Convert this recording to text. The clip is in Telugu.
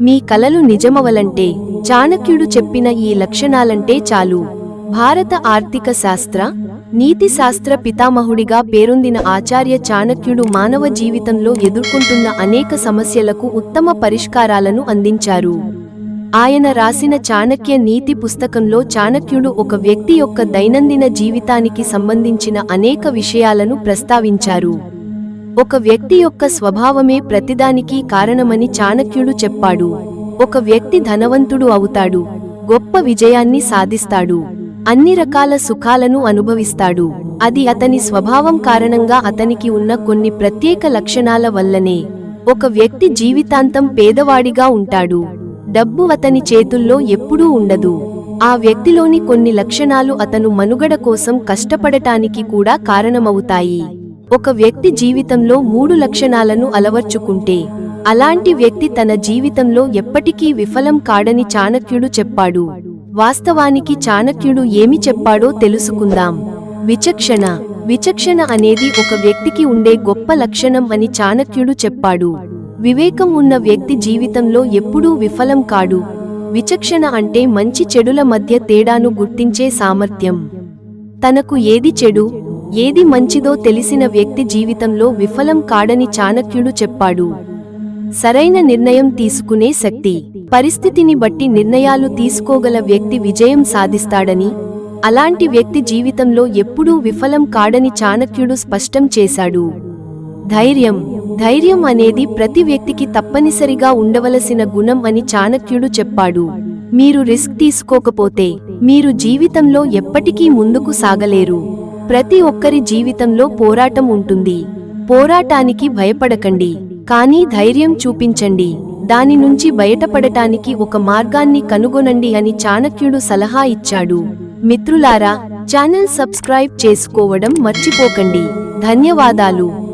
మీ కలలు నిజమవలంటే చాణక్యుడు చెప్పిన ఈ లక్షణాలంటే చాలు. భారత ఆర్థిక శాస్త్ర నీతి శాస్త్ర పితామహుడిగా పేరొందిన ఆచార్య చాణక్యుడు మానవ జీవితంలో ఎదుర్కొంటున్న అనేక సమస్యలకు ఉత్తమ పరిష్కారాలను అందించారు. ఆయన రాసిన చాణక్య నీతి పుస్తకంలో చాణక్యుడు ఒక వ్యక్తి యొక్క దైనందిన జీవితానికి సంబంధించిన అనేక విషయాలను ప్రస్తావించారు. ఒక వ్యక్తి యొక్క స్వభావమే ప్రతిదానికి కారణమని చాణక్యుడు చెప్పాడు. ఒక వ్యక్తి ధనవంతుడు అవుతాడు. గొప్ప విజయాన్ని సాధిస్తాడు. అన్ని రకాల సుఖాలను అనుభవిస్తాడు. అది అతని స్వభావం కారణంగా అతనికి ఉన్న కొన్ని ప్రత్యేక లక్షణాల వల్లనే. ఒక వ్యక్తి జీవితాంతం పేదవాడిగా ఉంటాడు. డబ్బు అతని చేతుల్లో ఎప్పుడూ ఉండదు. ఆ వ్యక్తిలోని కొన్ని లక్షణాలు అతను మనుగడ కోసం కష్టపడటానికి కూడా కారణమవుతాయి. ఒక వ్యక్తి జీవితంలో మూడు లక్షణాలను అలవర్చుకుంటే అలాంటి వ్యక్తి తన జీవితంలో ఎప్పటికీ విఫలం కాడని చాణక్యుడు చెప్పాడు. వాస్తవానికి చాణక్యుడు ఏమి చెప్పాడో తెలుసుకుందాం. విచక్షణ. విచక్షణ అనేది ఒక వ్యక్తికి ఉండే గొప్ప లక్షణం అని చాణక్యుడు చెప్పాడు. వివేకం ఉన్న వ్యక్తి జీవితంలో ఎప్పుడూ విఫలం కాడు. విచక్షణ అంటే మంచి చెడుల మధ్య తేడాను గుర్తించే సామర్థ్యం. తనకు ఏది చెడు? ఏది మంచిదో తెలిసిన వ్యక్తి జీవితంలో విఫలం కాడని చాణక్యుడు చెప్పాడు. సరైన నిర్ణయం తీసుకునే శక్తి. పరిస్థితిని బట్టి నిర్ణయాలు తీసుకోగల వ్యక్తి విజయం సాధిస్తాడని అలాంటి వ్యక్తి జీవితంలో ఎప్పుడూ విఫలం కాడని చాణక్యుడు స్పష్టం చేశాడు. ధైర్యం. ధైర్యం అనేది ప్రతి వ్యక్తికి తప్పనిసరిగా ఉండవలసిన గుణం అని చాణక్యుడు చెప్పాడు. మీరు రిస్క్ తీసుకోకపోతే మీరు జీవితంలో ఎప్పటికీ ముందుకు సాగలేరు. ప్రతి ఒక్కరి జీవితంలో పోరాటం ఉంటుంది. పోరాటానికి భయపడకండి. కానీ ధైర్యం చూపించండి. దాని నుంచి బయటపడటానికి ఒక మార్గాన్ని కనుగొనండి అని చాణక్యుడు సలహా ఇచ్చాడు. మిత్రులారా ఛానల్ సబ్స్క్రైబ్ చేసుకోవడం మర్చిపోకండి. ధన్యవాదాలు.